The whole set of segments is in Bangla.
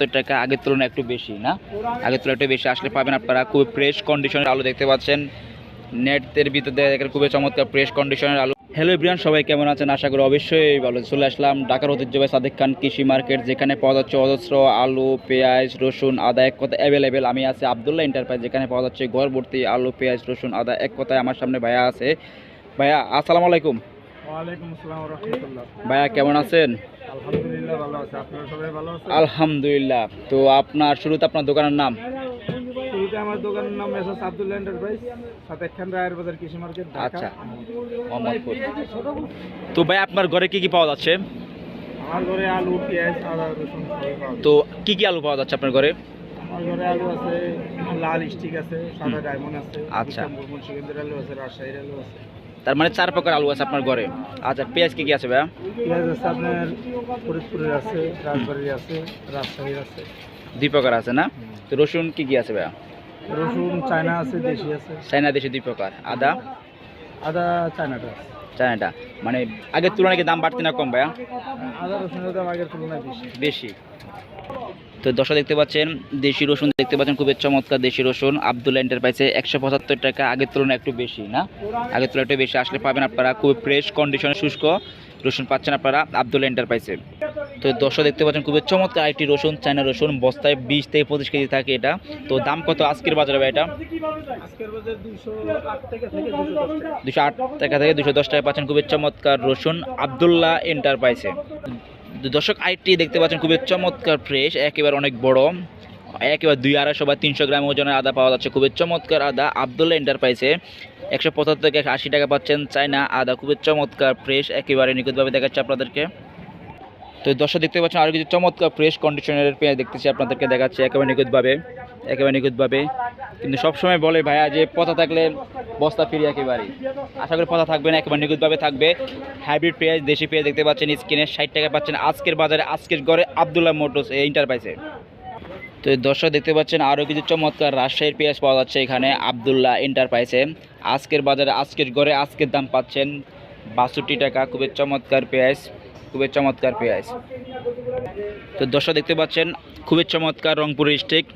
পঁচাত্তর টাকা আগের তুলনায় একটু বেশি না? আগের তুলনায় একটু বেশি আসলে পাবেন আপনারা। খুব ফ্রেশ কন্ডিশনের আলু দেখতে পাচ্ছেন। নেটের ভিতর দেখেন খুবই চমৎকার ফ্রেশ কন্ডিশনের আলু। হ্যালো ব্রিয়ান সবাই কেমন আছেন? আশা করি অবশ্যই ভালো চলে আসলাম ঢাকার ঐতিহ্যবাহী সাদেক খান কৃষি মার্কেট যেখানে পাওয়া যাচ্ছে অজস্র আলু পেঁয়াজ রসুন আদা এক কথা অ্যাভেলেবেল আমি আছি আবদুল্লাহ এন্টারপ্রাইজ যেখানে পাওয়া যাচ্ছে ঘরভর্তি আলু পেঁয়াজ রসুন আদা এক কথায় আমার সামনে ভাইয়া আছে। ভাইয়া আসসালামু আলাইকুম। ভাইয়া কেমন আছেন? আলহামদুলিল্লাহ। আলহামদুলিল্লাহ। তো আপনার শুরুতে আপনার দোকানের নাম? শুরুতে আমার দোকানের নাম মেসাস আব্দুল্লাহ এন্টারপ্রাইজ সাতেক রায়ের বাজার কৃষি মার্কেট আচ্ছা। মোহাম্মদপুর। তো ভাই আপনার ঘরে কি কি পাওয়া যাচ্ছে? আমার ঘরে আলু পেঁয়াজ আদা রসুন। তো কি কি আলু পাওয়া যাচ্ছে আপনার ঘরে? আমার ঘরে আলু আছে লাল স্টিক আছে সাদা ডায়মন্ড আছে আচ্ছা। আলু আছে রাজশাহীর আলু আছে। তার মানে চার প্রকার আলু আছে আপনার ঘরে। আচ্ছা পেঁয়াজ কি কি আছে ভাইয়া? পেঁয়াজ আছে আপনার ফরিদপুরের আছে রাজবাড়ির আছে রাজশাহীর আছে। দুই প্রকার আছে না? তো রসুন কি কি আছে ভাইয়া? রসুন চায়না আছে দেশি আছে। চায়না দেশি দুই প্রকার। আদা? আদা চায়নাটা চায়নাটা। মানে আগের তুলনায় কি দাম বাড়তি না কম ভাইয়া? আদা রসুনের দাম আগের তুলনায় বেশি। বেশি। তো দর্শক দেখতে পাচ্ছেন দেশি রসুন দেখতে পাচ্ছেন খুবই চমৎকার দেশি রসুন। আবদুল্লা এন্টারপ্রাইজে একশো পঁচাত্তর টাকা আগের তুলনায় একটু বেশি না? আগের তুলনায় একটু বেশি আসলে পাবেন আপনারা খুব ফ্রেশ কন্ডিশনে শুষ্ক রসুন পাচ্ছেন আপনারা আবদুল্লা এন্টারপ্রাইজে। তো দর্শক দেখতে পাচ্ছেন খুবই চমৎকার একটি রসুন চায়না রসুন বস্তায় বিশ থেকে পঁচিশ কেজি থাকে এটা। তো দাম কত আজকের বাজারে ভাই এটা? দুশো আট টাকা থেকে দুশো দশ টাকা। দুশো দুশো দশ পাচ্ছেন খুবই চমৎকার রসুন আবদুল্লাহ এন্টারপ্রাইজে। দর্শক আইটি দেখতে পাচ্ছেন, খুবই চমৎকার ফ্রেশ একেবারে অনেক বড়, একেবারে দুই আড়াইশো বা তিনশো গ্রাম ওজনের আদা পাওয়া যাচ্ছে, খুবই চমৎকার আদা, আবদুল্লাহ এন্টারপ্রাইজে একশো পঁচাত্তর থেকে আশি টাকা পাচ্ছেন চায়না আদা, খুবই চমৎকার ফ্রেশ একেবারে নিখুঁতভাবে দেখাচ্ছে আপনাদেরকে। তো দর্শক, দেখতে পাচ্ছেন আরও কিছু চমৎকার ফ্রেশ কন্ডিশনের পেঁয়াজ দেখতেছি, আপনাদেরকে দেখাচ্ছে, একেবারে নিখুঁতভাবে একেবারে নিখুঁতভাবে। কিন্তু সবসময় বলে ভাইয়া যে পচা থাকলে বস্তা ফিরি একেবারে আশা করি পচা থাকবে না একেবারে নিখুঁতভাবে থাকবে। হাইব্রিড পেঁয়াজ, দেশি পেঁয়াজ দেখতে পাচ্ছেন স্কিনে ষাট টাকা পাচ্ছেন আজকের বাজারে, আজকের গড়ে আবদুল্লাহ মোটরস ইন্টারপ্রাইসে তো দর্শক দেখতে পাচ্ছেন আরও কিছু চমৎকার রাজশাহীর পেঁয়াজ পাওয়া যাচ্ছে এখানে আবদুল্লাহ এন্টারপ্রাইজে আজকের বাজারে, আজকের গড়ে, আজকের দাম পাচ্ছেন বাষট্টি টাকা, খুবই চমৎকার পেঁয়াজ, খুবই চমৎকার পেঁয়াজ। তো দর্শক দেখতে পাচ্ছেন, খুবই চমৎকার রংপুর স্টিক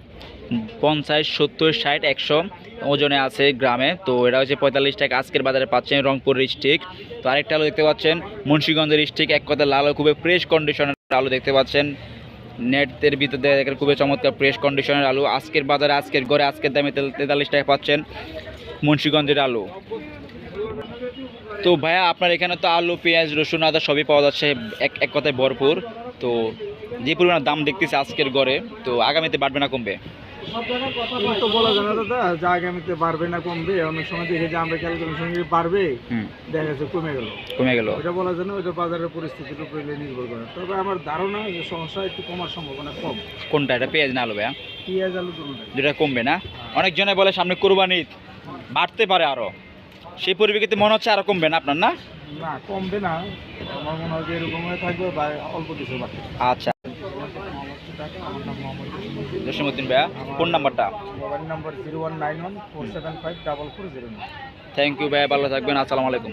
পঞ্চাশ, সত্তর, ষাট, একশো ওজনে আছে গ্রামে। তো এটা হচ্ছে পঁয়তাল্লিশ টাকা আজকের বাজারে পাচ্ছেন রংপুর স্টিক তো আরেকটা আলু দেখতে পাচ্ছেন, মুন্সীগঞ্জের স্টিক এক কথা লাল, খুবই ফ্রেশ কন্ডিশনের আলু দেখতে পাচ্ছেন। নেটের ভিতর দেখেন, খুবই চমৎকার ফ্রেশ কন্ডিশনের আলু। আজকের বাজারে, আজকের ঘরে আজকের দামে তেল- তেতাল্লিশ টাকা পাচ্ছেন মুন্সীগঞ্জের আলু। তো ভাইয়া, আপনার এখানে তো আলু, পেঁয়াজ, রসুন, আদা সবই পাওয়া যাচ্ছে, এক এক কথায় ভরপুর। তো যে পরিমাণ দাম দেখতেছে আজকের গড়ে, তো আগামীতে বাড়বে না কমবে? কিন্তু বলা যায় না দাদা যে আগামীতে বাড়বে না কমবে অনেক সময় দেখে যে আমরা ক্যালকুলেশন বাড়বে দেখা যাচ্ছে কমে গেল। কমে গেল। ওটা বলা যায় না ওইটা বাজারের পরিস্থিতির উপরে নির্ভর করে। তবে আমার ধারণা যে সমস্যা একটু কমার সম্ভাবনা কম। কোনটা? এটা পেঁয়াজ না আলু ভাইয়া? পেঁয়াজ আলু কমবে না? অনেকজনে বলে সামনে কোরবানি বাড়তে পারে আরও। সেই পরিপ্রেক্ষিতে মনে হচ্ছে আরও কমবে না আপনার না? না কমবে না। আমার মনে হয় যে এরকম হয়ে থাকবে বা অল্প কিছু বাড়বে। আচ্ছা টাকা আমার নাম মোহাম্মদ জসিম। জসিমুদ্দিন ভাইয়া ফোন নাম্বারটা? Mobile number zero one nine one four seven five double four zero thank you ভাইয়া ভালো থাকবেন আলাইকুম। আসসালামু আলাইকুম।